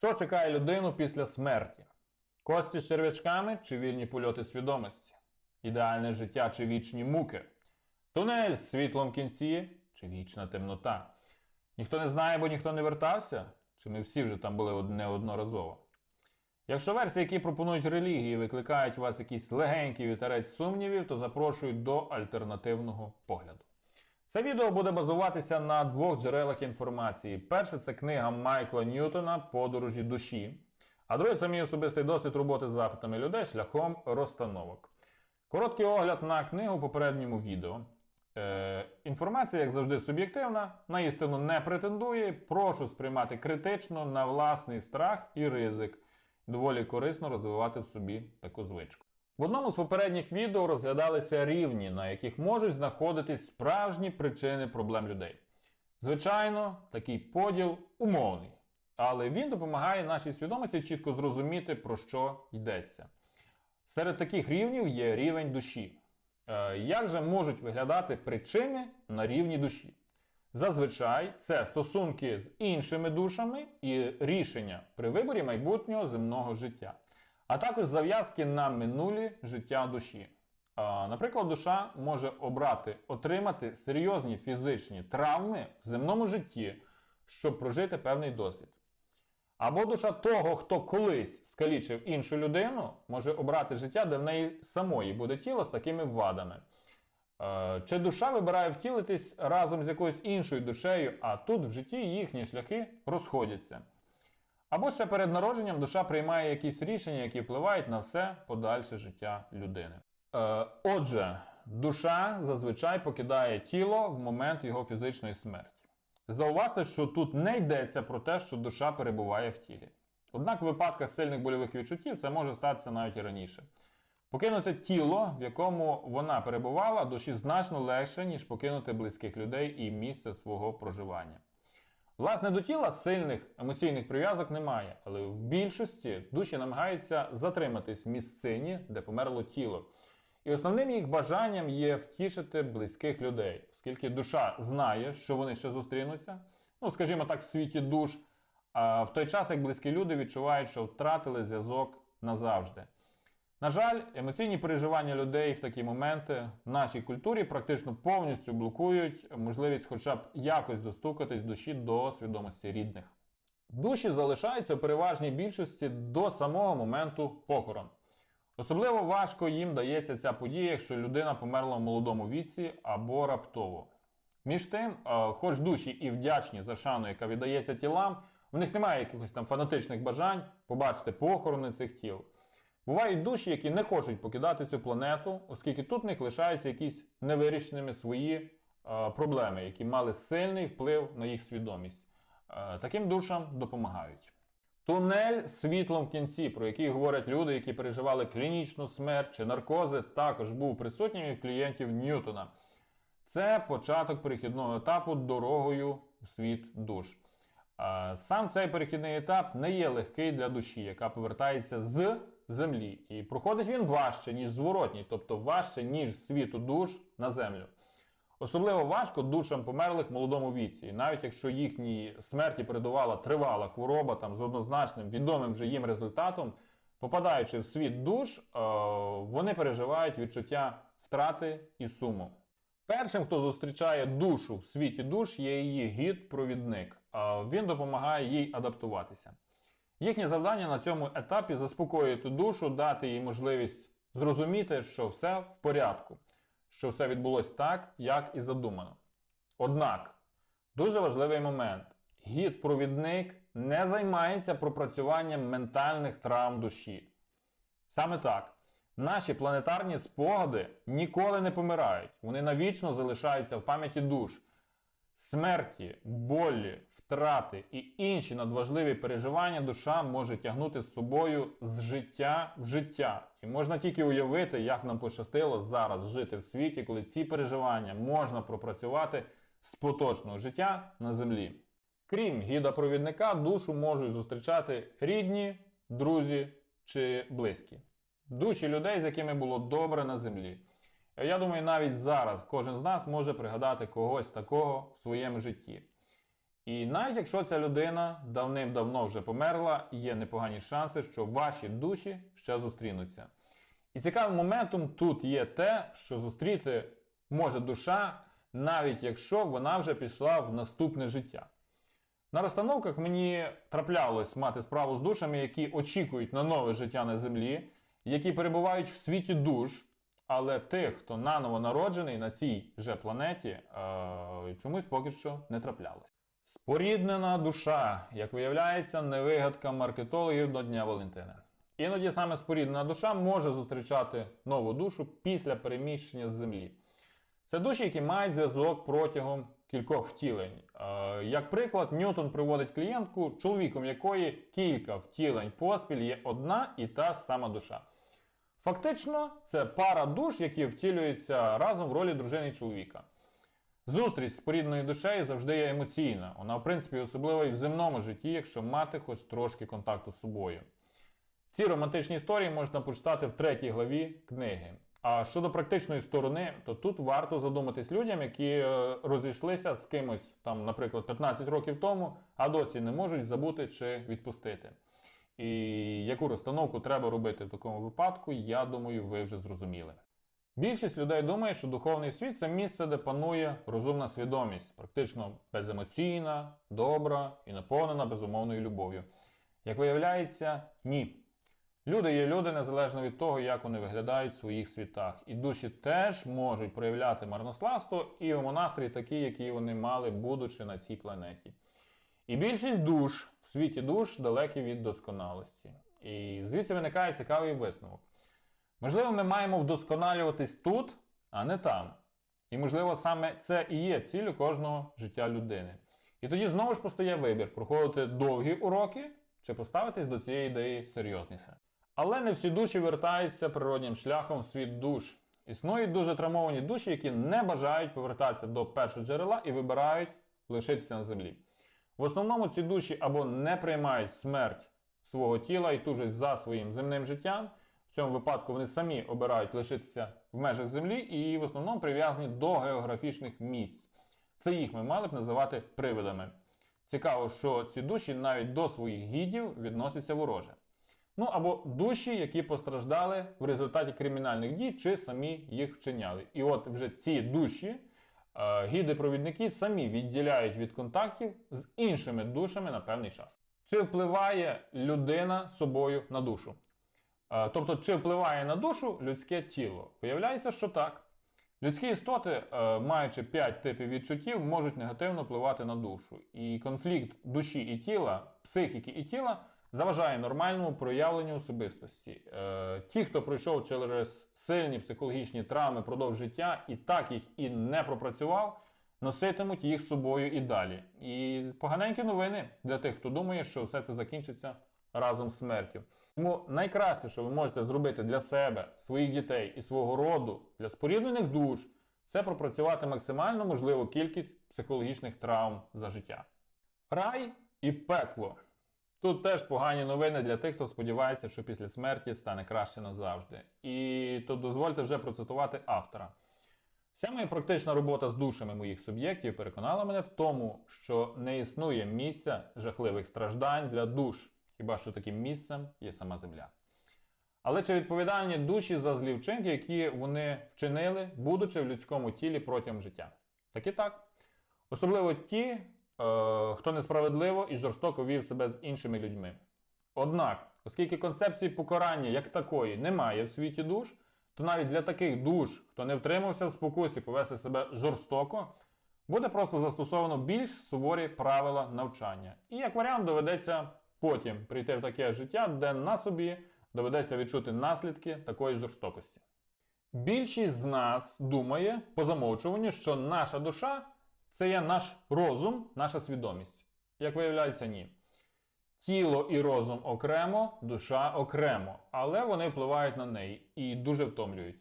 Що чекає людину після смерті? Кості з черв'ячками чи вільні польоти свідомості? Ідеальне життя чи вічні муки? Тунель з світлом в кінці чи вічна темнота? Ніхто не знає, бо ніхто не вертався? Чи ми всі вже там були неодноразово? Якщо версії, які пропонують релігії, викликають у вас якийсь легенький вітерець сумнівів, то запрошую до альтернативного погляду. Це відео буде базуватися на двох джерелах інформації. Перше це книга Майкла Ньютона Подорожі душі. А друге це мій особистий досвід роботи з запитами людей шляхом розстановок. Короткий огляд на книгу у попередньому відео. Е, інформація, як завжди, суб'єктивна, на істину не претендує. Прошу сприймати критично на власний страх і ризик. Доволі корисно розвивати в собі таку звичку. В одному з попередніх відео розглядалися рівні, на яких можуть знаходитись справжні причини проблем людей. Звичайно, такий поділ умовний, але він допомагає нашій свідомості чітко зрозуміти, про що йдеться. Серед таких рівнів є рівень душі. Е, Як же можуть виглядати причини на рівні душі? Зазвичай це стосунки з іншими душами і рішення при виборі майбутнього земного життя, а також зав'язки на минулі життя душі. Наприклад, душа може обрати отримати серйозні фізичні травми в земному житті, щоб прожити певний досвід. Або душа того, хто колись скалічив іншу людину, може обрати життя, де в неї самої буде тіло з такими вадами. Е, Чи душа вибирає втілитись разом з якоюсь іншою душею, а тут в житті їхні шляхи розходяться. Або ще перед народженням душа приймає якісь рішення, які впливають на все подальше життя людини. Е, Отже, душа зазвичай покидає тіло в момент його фізичної смерті. Зауважте, що тут не йдеться про те, що душа перебуває в тілі. Однак в випадках сильних больових відчуттів це може статися навіть і раніше. Покинути тіло, в якому вона перебувала, душі значно легше, ніж покинути близьких людей і місце свого проживання. Власне, до тіла сильних емоційних прив'язок немає, але в більшості душі намагаються затриматись в місцині, де померло тіло. І основним їх бажанням є втішити близьких людей, оскільки душа знає, що вони ще зустрінуться, ну, скажімо так, в світі душ, а в той час як близькі люди відчувають, що втратили зв'язок назавжди. На жаль, емоційні переживання людей в такі моменти в нашій культурі практично повністю блокують можливість хоча б якось достукатись душі до свідомості рідних. Душі залишаються в переважній більшості до самого моменту похорон. Особливо важко їм дається ця подія, якщо людина померла в молодому віці або раптово. Між тим, е, хоч душі і вдячні за шану, яка віддається тілам, в них немає якихось там фанатичних бажань побачити похорони цих тіл. Бувають душі, які не хочуть покидати цю планету, оскільки тут в них лишаються якісь невирішеними свої е, проблеми, які мали сильний вплив на їх свідомість. Е, таким душам допомагають. Тунель світлом в кінці, про який говорять люди, які переживали клінічну смерть чи наркози, також був присутнім і в клієнтів Ньютона. Це початок перехідного етапу дорогою в світ душ. Е, Сам цей перехідний етап не є легкий для душі, яка повертається з землі. І проходить він важче, ніж зворотній, тобто важче, ніж світу душ на землю. Особливо важко душам померлих в молодому віці, і навіть якщо їхній смерті передувала тривала хвороба там, з однозначним відомим вже їм результатом, попадаючи в світ душ, е, вони переживають відчуття втрати і суму. Першим, хто зустрічає душу в світі душ, є її гід-провідник. Е, Він допомагає їй адаптуватися. Їхнє завдання на цьому етапі заспокоїти душу, дати їй можливість зрозуміти, що все в порядку, що все відбулось так, як і задумано. Однак, дуже важливий момент: гід-провідник не займається пропрацюванням ментальних травм душі. Саме так, наші планетарні спогади ніколи не помирають, вони навічно залишаються в пам'яті душ. Смерті, болі, втрати і інші надважливі переживання душа може тягнути з собою з життя в життя. І можна тільки уявити, як нам пощастило зараз жити в світі, коли ці переживання можна пропрацювати з поточного життя на землі. Крім гіда-провідника, душу можуть зустрічати рідні, друзі чи близькі. Душі людей, з якими було добре на землі. Я думаю, навіть зараз кожен з нас може пригадати когось такого в своєму житті. І навіть якщо ця людина давним-давно вже померла, є непогані шанси, що ваші душі ще зустрінуться. І цікавим моментом тут є те, що зустріти може душа, навіть якщо вона вже пішла в наступне життя. На розстановках мені траплялось мати справу з душами, які очікують на нове життя на землі, які перебувають в світі душ, але тих, хто наново народжений на цій же планеті, е- чомусь поки що не траплялось. Споріднена душа, як виявляється, не вигадка маркетологів до Дня Валентина. Іноді саме споріднена душа може зустрічати нову душу після переміщення з землі. Це душі, які мають зв'язок протягом кількох втілень. Е, Як приклад, Ньютон приводить клієнтку, чоловіком якої кілька втілень поспіль є одна і та ж сама душа. Фактично, це пара душ, які втілюються разом в ролі дружини і чоловіка. Зустріч з порідною душею завжди є емоційна. Вона, в принципі, особлива і в земному житті, якщо мати хоч трошки контакту з собою. Ці романтичні історії можна почитати в третій главі книги. А щодо практичної сторони, то тут варто задуматись людям, які е, розійшлися з кимось, там, наприклад, 15 років тому, а досі не можуть забути чи відпустити. І яку розстановку треба робити в такому випадку, я думаю, ви вже зрозуміли. Більшість людей думає, що духовний світ це місце, де панує розумна свідомість, практично беземоційна, добра і наповнена безумовною любов'ю. Як виявляється, ні. Люди є люди незалежно від того, як вони виглядають в своїх світах. І душі теж можуть проявляти марнославство і монастирі такі, які вони мали, будучи на цій планеті. І більшість душ в світі душ далекі від досконалості. І звідси виникає цікавий висновок. Можливо, ми маємо вдосконалюватись тут, а не там. І, можливо, саме це і є ціллю кожного життя людини. І тоді знову ж постає вибір проходити довгі уроки чи поставитись до цієї ідеї серйозніше. Але не всі душі вертаються природнім шляхом в світ душ. Існують дуже травмовані душі, які не бажають повертатися до першого джерела і вибирають лишитися на землі. В основному ці душі або не приймають смерть свого тіла і тужать за своїм земним життям. В цьому випадку вони самі обирають лишитися в межах землі і в основному прив'язані до географічних місць. Це їх ми мали б називати привидами. Цікаво, що ці душі навіть до своїх гідів відносяться вороже. Ну або душі, які постраждали в результаті кримінальних дій, чи самі їх вчиняли. І от вже ці душі, гіди-провідники, самі відділяють від контактів з іншими душами на певний час. Чи впливає людина собою на душу? Е, Тобто, чи впливає на душу людське тіло? Виявляється, що так. Людські істоти, е, маючи 5 типів відчуттів, можуть негативно впливати на душу. І конфлікт душі і тіла, психіки і тіла заважає нормальному проявленню особистості. Е, Ті, хто пройшов через сильні психологічні травми продовж життя і так їх і не пропрацював, носитимуть їх з собою і далі. І поганенькі новини для тих, хто думає, що все це закінчиться разом з смертю. Тому найкраще, що ви можете зробити для себе, своїх дітей і свого роду для споріднених душ, це пропрацювати максимально можливу кількість психологічних травм за життя. Рай і пекло. Тут теж погані новини для тих, хто сподівається, що після смерті стане краще назавжди. І тут дозвольте вже процитувати автора. Вся моя практична робота з душами моїх суб'єктів переконала мене в тому, що не існує місця жахливих страждань для душ, хіба що таким місцем є сама земля. Але чи відповідальні душі за злі вчинки, які вони вчинили, будучи в людському тілі протягом життя? Так і так. Особливо ті, хто несправедливо і жорстоко вів себе з іншими людьми. Однак, оскільки концепції покарання як такої немає в світі душ, то навіть для таких душ, хто не втримався в спокусі повести себе жорстоко, буде просто застосовано більш суворі правила навчання. І як варіант доведеться потім прийти в таке життя, де на собі доведеться відчути наслідки такої жорстокості. Більшість з нас думає по замовчуванню, що наша душа це є наш розум, наша свідомість. Як виявляється, ні. Тіло і розум окремо, душа окремо, але вони впливають на неї і дуже втомлюють.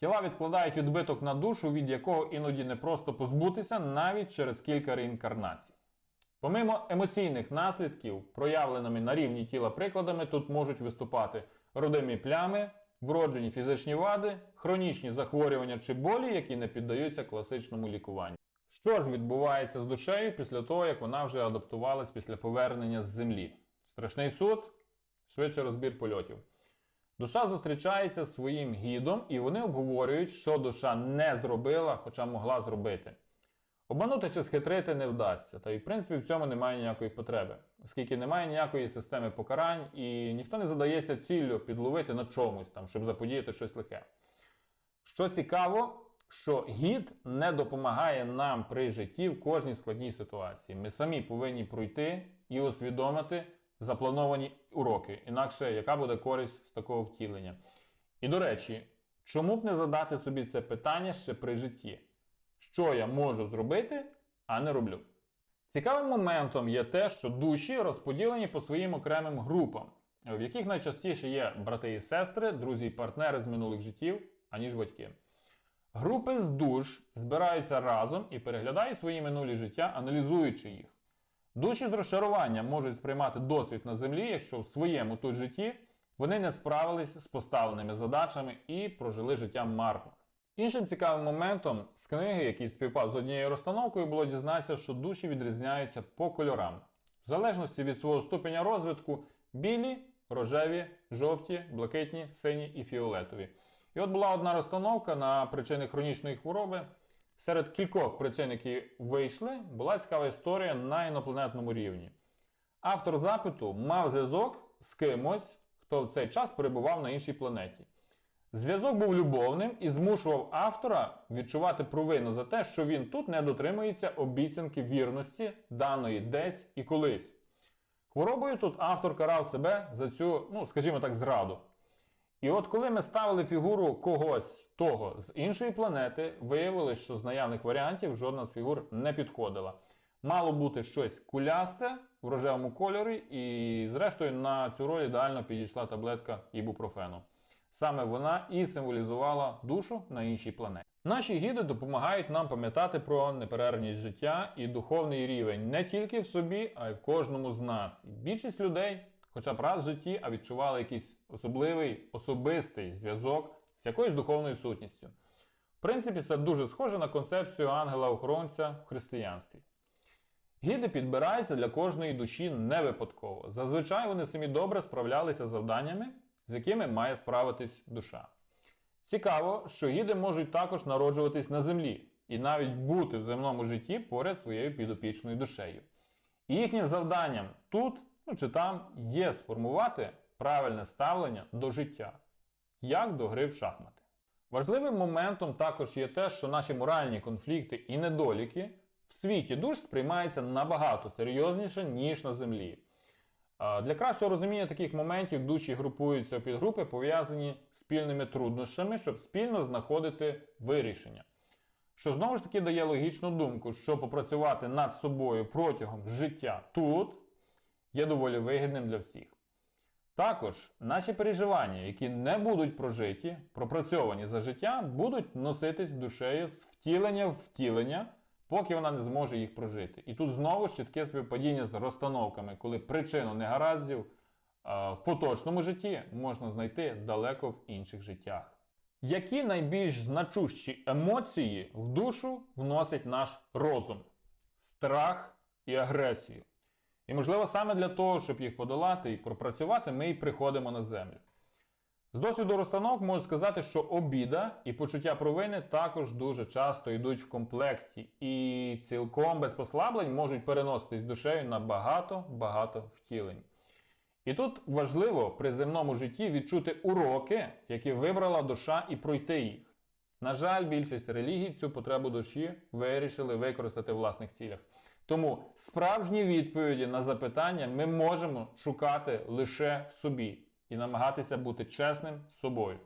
Тіла відкладають відбиток на душу, від якого іноді не просто позбутися навіть через кілька реінкарнацій. Помимо емоційних наслідків, проявленими на рівні тіла прикладами, тут можуть виступати родимі плями, вроджені фізичні вади, хронічні захворювання чи болі, які не піддаються класичному лікуванню. Що ж відбувається з душею після того, як вона вже адаптувалась після повернення з землі? Страшний суд, швидше розбір польотів. Душа зустрічається з своїм гідом, і вони обговорюють, що душа не зробила, хоча могла зробити. Обманути чи схитрити не вдасться, та й в принципі в цьому немає ніякої потреби, оскільки немає ніякої системи покарань, і ніхто не задається ціллю підловити на чомусь, там, щоб заподіяти щось лихе. Що цікаво, що гід не допомагає нам при житті в кожній складній ситуації. Ми самі повинні пройти і усвідомити заплановані уроки, інакше яка буде користь з такого втілення. І до речі, чому б не задати собі це питання ще при житті? Що я можу зробити, а не роблю? Цікавим моментом є те, що душі розподілені по своїм окремим групам, в яких найчастіше є брати і сестри, друзі і партнери з минулих життів, аніж батьки. Групи з душ збираються разом і переглядають свої минулі життя, аналізуючи їх. Душі з розчаруванням можуть сприймати досвід на землі, якщо в своєму тут житті вони не справились з поставленими задачами і прожили життя марно. Іншим цікавим моментом з книги, який співпав з однією розстановкою, було дізнатися, що душі відрізняються по кольорам, в залежності від свого ступеня розвитку білі, рожеві, жовті, блакитні, сині і фіолетові. І от була одна розстановка на причини хронічної хвороби. Серед кількох причин, які вийшли, була цікава історія на інопланетному рівні. Автор запиту мав зв'язок з кимось, хто в цей час перебував на іншій планеті. Зв'язок був любовним і змушував автора відчувати провину за те, що він тут не дотримується обіцянки вірності, даної десь і колись. Хворобою тут автор карав себе за цю, ну, скажімо так, зраду. І от коли ми ставили фігуру когось того з іншої планети, виявилось, що з наявних варіантів жодна з фігур не підходила. Мало бути щось кулясте в рожевому кольорі, і зрештою на цю роль ідеально підійшла таблетка ібупрофену. Саме вона і символізувала душу на іншій планеті. Наші гіди допомагають нам пам'ятати про неперервність життя і духовний рівень не тільки в собі, а й в кожному з нас. Більшість людей, хоча б раз в житті, а відчували якийсь особливий особистий зв'язок з якоюсь духовною сутністю. В принципі, це дуже схоже на концепцію ангела-охоронця в християнстві. Гіди підбираються для кожної душі не випадково. Зазвичай вони самі добре справлялися з завданнями, з якими має справитись душа. Цікаво, що гіди можуть також народжуватись на землі і навіть бути в земному житті поряд своєю підопічною душею. І їхнім завданням тут ну, чи там є сформувати правильне ставлення до життя, як до гри в шахмати. Важливим моментом також є те, що наші моральні конфлікти і недоліки в світі душ сприймаються набагато серйозніше, ніж на землі. Для кращого розуміння таких моментів душі групуються у підгрупи, пов'язані спільними труднощами, щоб спільно знаходити вирішення. Що знову ж таки дає логічну думку, що попрацювати над собою протягом життя тут є доволі вигідним для всіх. Також наші переживання, які не будуть прожиті, пропрацьовані за життя, будуть носитись душею з втілення в втілення, поки вона не зможе їх прожити. І тут знову ж чітке співпадіння з розстановками, коли причину негараздів а, в поточному житті можна знайти далеко в інших життях. Які найбільш значущі емоції в душу вносить наш розум? Страх і агресію. І, можливо, саме для того, щоб їх подолати і пропрацювати, ми і приходимо на землю. З досвіду розстановок можу сказати, що обіда і почуття провини також дуже часто йдуть в комплекті і цілком без послаблень можуть переноситись душею на багато-багато втілень. І тут важливо при земному житті відчути уроки, які вибрала душа, і пройти їх. На жаль, більшість релігій цю потребу душі вирішили використати в власних цілях. Тому справжні відповіді на запитання ми можемо шукати лише в собі і намагатися бути чесним з собою.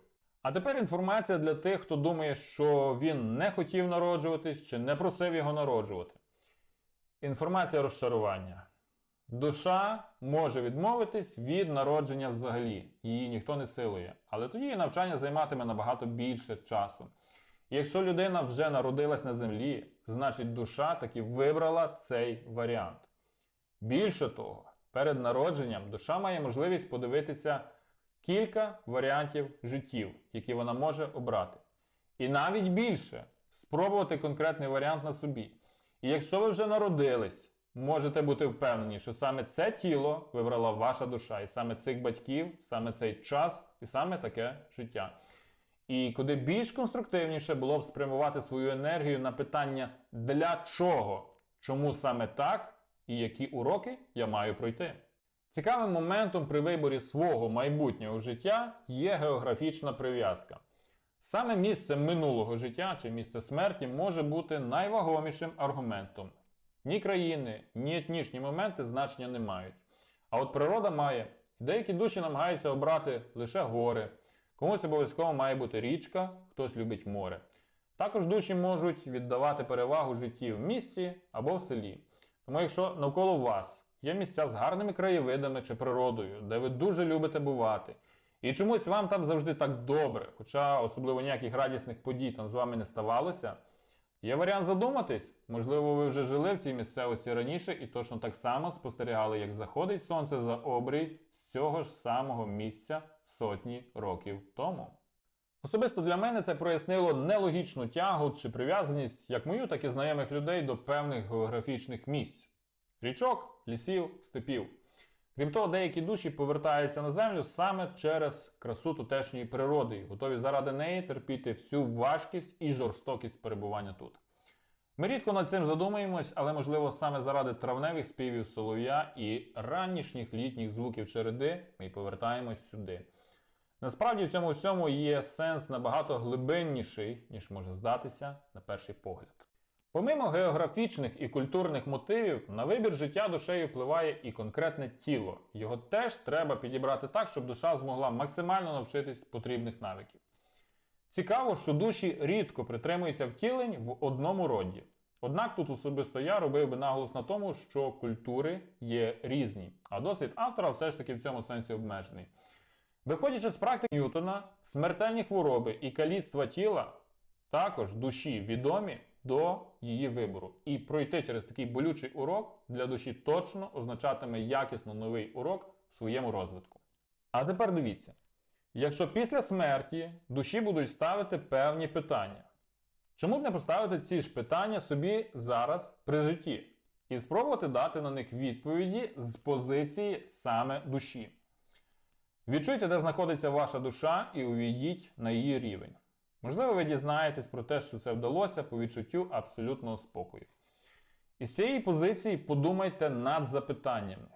А тепер інформація для тих, хто думає, що він не хотів народжуватись чи не просив його народжувати. Інформація розчарування. Душа може відмовитись від народження взагалі, її ніхто не силує. Але тоді навчання займатиме набагато більше часу. Якщо людина вже народилась на землі, значить душа таки вибрала цей варіант. Більше того, перед народженням душа має можливість подивитися кілька варіантів життів, які вона може обрати. І навіть більше спробувати конкретний варіант на собі. І якщо ви вже народились, можете бути впевнені, що саме це тіло вибрала ваша душа, і саме цих батьків, саме цей час, і саме таке життя. І куди більш конструктивніше було б спрямувати свою енергію на питання для чого, чому саме так, і які уроки я маю пройти. Цікавим моментом при виборі свого майбутнього життя є географічна прив'язка. Саме місце минулого життя чи місце смерті може бути найвагомішим аргументом. Ні країни, ні етнічні моменти значення не мають. А от природа має. Деякі душі намагаються обрати лише гори, комусь обов'язково має бути річка, хтось любить море. Також душі можуть віддавати перевагу житті в місті або в селі. Тому, якщо навколо вас є місця з гарними краєвидами чи природою, де ви дуже любите бувати, і чомусь вам там завжди так добре, хоча особливо ніяких радісних подій там з вами не ставалося, є варіант задуматись. Можливо, ви вже жили в цій місцевості раніше і точно так само спостерігали, як заходить сонце за обрій цього ж самого місця сотні років тому. Особисто для мене це прояснило нелогічну тягу чи прив'язаність як мою, так і знайомих людей до певних географічних місць річок, лісів, степів. Крім того, деякі душі повертаються на землю саме через красу тутешньої природи, готові заради неї терпіти всю важкість і жорстокість перебування тут. Ми рідко над цим задумуємось, але можливо саме заради травневих співів солов'я і ранішніх літніх звуків череди ми повертаємось сюди. Насправді в цьому всьому є сенс набагато глибинніший, ніж може здатися на перший погляд. Помимо географічних і культурних мотивів, на вибір життя душею впливає і конкретне тіло. Його теж треба підібрати так, щоб душа змогла максимально навчитись потрібних навиків. Цікаво, що душі рідко притримуються втілень в одному роді. Однак тут особисто я робив би наголос на тому, що культури є різні, а досвід автора все ж таки в цьому сенсі обмежений. Виходячи з практики Ньютона, смертельні хвороби і каліцтва тіла також душі відомі до її вибору. І пройти через такий болючий урок для душі точно означатиме якісно новий урок в своєму розвитку. А тепер дивіться: якщо після смерті душі будуть ставити певні питання, чому б не поставити ці ж питання собі зараз при житті і спробувати дати на них відповіді з позиції саме душі? Відчуйте, де знаходиться ваша душа, і увійдіть на її рівень. Можливо, ви дізнаєтесь про те, що це вдалося по відчуттю абсолютного спокою. Із цієї позиції подумайте над запитаннями,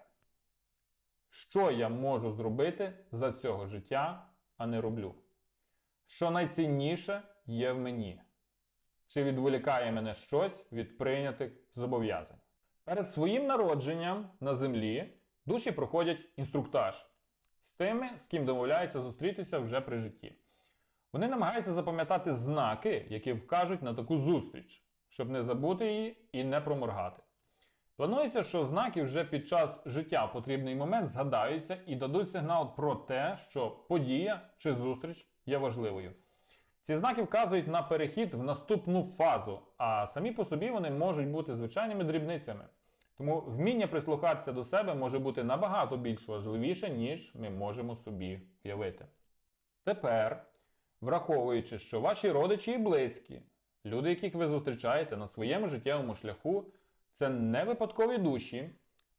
що я можу зробити за цього життя, а не роблю? Що найцінніше є в мені? Чи відволікає мене щось від прийнятих зобов'язань? Перед своїм народженням на землі душі проходять інструктаж з тими, з ким домовляються зустрітися вже при житті. Вони намагаються запам'ятати знаки, які вкажуть на таку зустріч, щоб не забути її і не проморгати. Планується, що знаки вже під час життя в потрібний момент згадаються і дадуть сигнал про те, що подія чи зустріч є важливою. Ці знаки вказують на перехід в наступну фазу, а самі по собі вони можуть бути звичайними дрібницями. Тому вміння прислухатися до себе може бути набагато більш важливіше, ніж ми можемо собі уявити. Тепер, враховуючи, що ваші родичі і близькі, люди, яких ви зустрічаєте на своєму життєвому шляху, це не випадкові душі.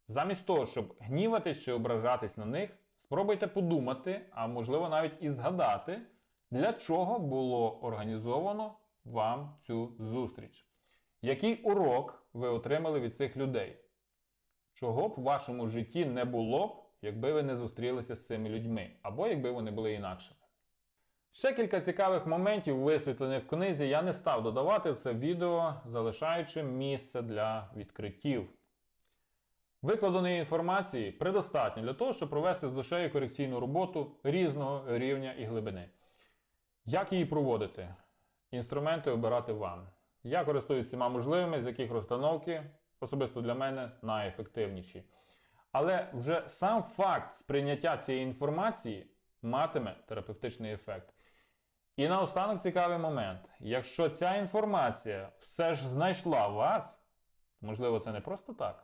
Замість того, щоб гніватись чи ображатись на них, спробуйте подумати, а можливо навіть і згадати, для чого було організовано вам цю зустріч. Який урок ви отримали від цих людей? Чого б в вашому житті не було б, якби ви не зустрілися з цими людьми, або якби вони були інакшими? Ще кілька цікавих моментів, висвітлених в книзі, я не став додавати в це відео, залишаючи місце для відкриттів. Викладеної інформації предостатньо для того, щоб провести з душею корекційну роботу різного рівня і глибини. Як її проводити? Інструменти обирати вам. Я користуюсь всіма можливими, з яких розстановки, особисто для мене, найефективніші. Але вже сам факт сприйняття цієї інформації матиме терапевтичний ефект. І наостанок цікавий момент. Якщо ця інформація все ж знайшла вас, можливо, це не просто так,